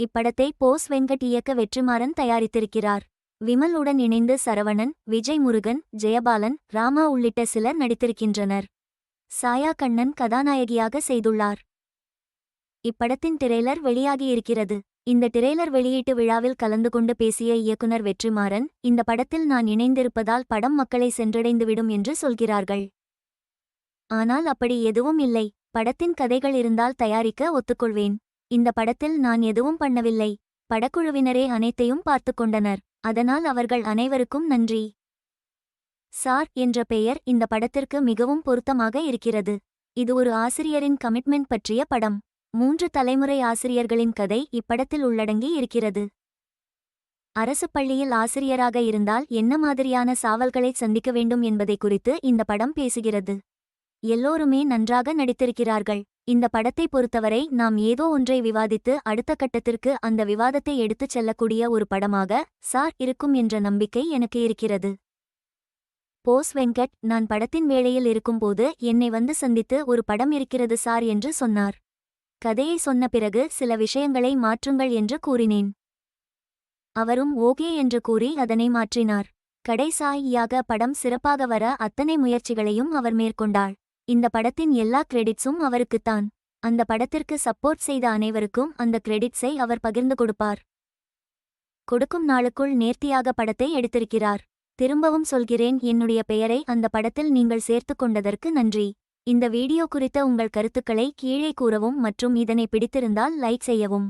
இப்படத்தை போஸ் வெங்கட் இயக்க வெற்றிமாறன் தயாரித்திருக்கிறார். விமல் உடன் இணைந்து சரவணன் விஜய் முருகன் ஜெயபாலன் ராமா உள்ளிட்ட சிலர் நடித்திருக்கின்றனர். சாயா கண்ணன் கதாநாயகியாக செய்துள்ளார். இப்படத்தின் திரைலர் வெளியாகியிருக்கிறது. இந்த திரைலர் வெளியீட்டு விழாவில் கலந்து கொண்டு பேசிய இயக்குனர் வெற்றிமாறன் இந்த படத்தில் நான் இணைந்திருப்பதால் படம் மக்களை சென்றடைந்துவிடும் என்று சொல்கிறார்கள். ஆனால் அப்படி எதுவும் இல்லை. படத்தின் கதைகள் இருந்தால் தயாரிக்க ஒத்துக்கொள்வேன். இந்த படத்தில் நான் எதுவும் பண்ணவில்லை. படக்குழுவினரே அனைத்தையும் பார்த்துக் கொண்டனர். அதனால் அவர்கள் அனைவருக்கும் நன்றி. சார் என்ற பெயர் இந்த படத்திற்கு மிகவும் பொருத்தமாக இருக்கிறது. இது ஒரு ஆசிரியரின் கமிட்மெண்ட் பற்றிய படம். மூன்று தலைமுறை ஆசிரியர்களின் கதை இப்படத்தில் உள்ளடங்கி இருக்கிறது. அரசு பள்ளியில் ஆசிரியராக இருந்தால் என்ன மாதிரியான சாவல்களை சந்திக்க வேண்டும் என்பதை குறித்து இந்த படம் பேசுகிறது. எல்லோருமே நன்றாக நடித்திருக்கிறார்கள். இந்த படத்தை பொறுத்தவரை நாம் ஏதோ ஒன்றை விவாதித்து அடுத்த கட்டத்திற்கு அந்த விவாதத்தை எடுத்துச் செல்லக்கூடிய ஒரு படமாக சார் இருக்கும் என்ற நம்பிக்கை எனக்கு இருக்கிறது. போஸ் வெங்கட் நான் படத்தின் வேளையில் இருக்கும்போது என்னை வந்து சந்தித்து ஒரு படம் இருக்கிறது சார் என்று சொன்னார். கதையை சொன்ன பிறகு சில விஷயங்களை மாற்றுங்கள் என்று கூறினேன். அவரும் ஓகே என்று கூறி அதனை மாற்றினார். கடைசாயியாக படம் சிறப்பாக வர அத்தனை முயற்சிகளையும் அவர் மேற்கொண்டாள் இந்த படத்தின் எல்லா கிரெடிட்ஸும் அவருக்குத்தான் அந்த படத்திற்கு சப்போர்ட் செய்த அனைவருக்கும் அந்த கிரெடிட்ஸை அவர் பகிர்ந்து கொடுப்பார். கொடுக்கும் நாளுக்குள் நேர்த்தியாக படத்தை எடுத்திருக்கிறார். திரும்பவும் சொல்கிறேன் என்னுடைய பெயரை அந்த படத்தில் நீங்கள் சேர்த்துக் கொண்டதற்கு நன்றி. இந்த வீடியோ குறித்த உங்கள் கருத்துக்களை கீழே கூறவும் மற்றும் இதனை பிடித்திருந்தால் லைக் செய்யவும்.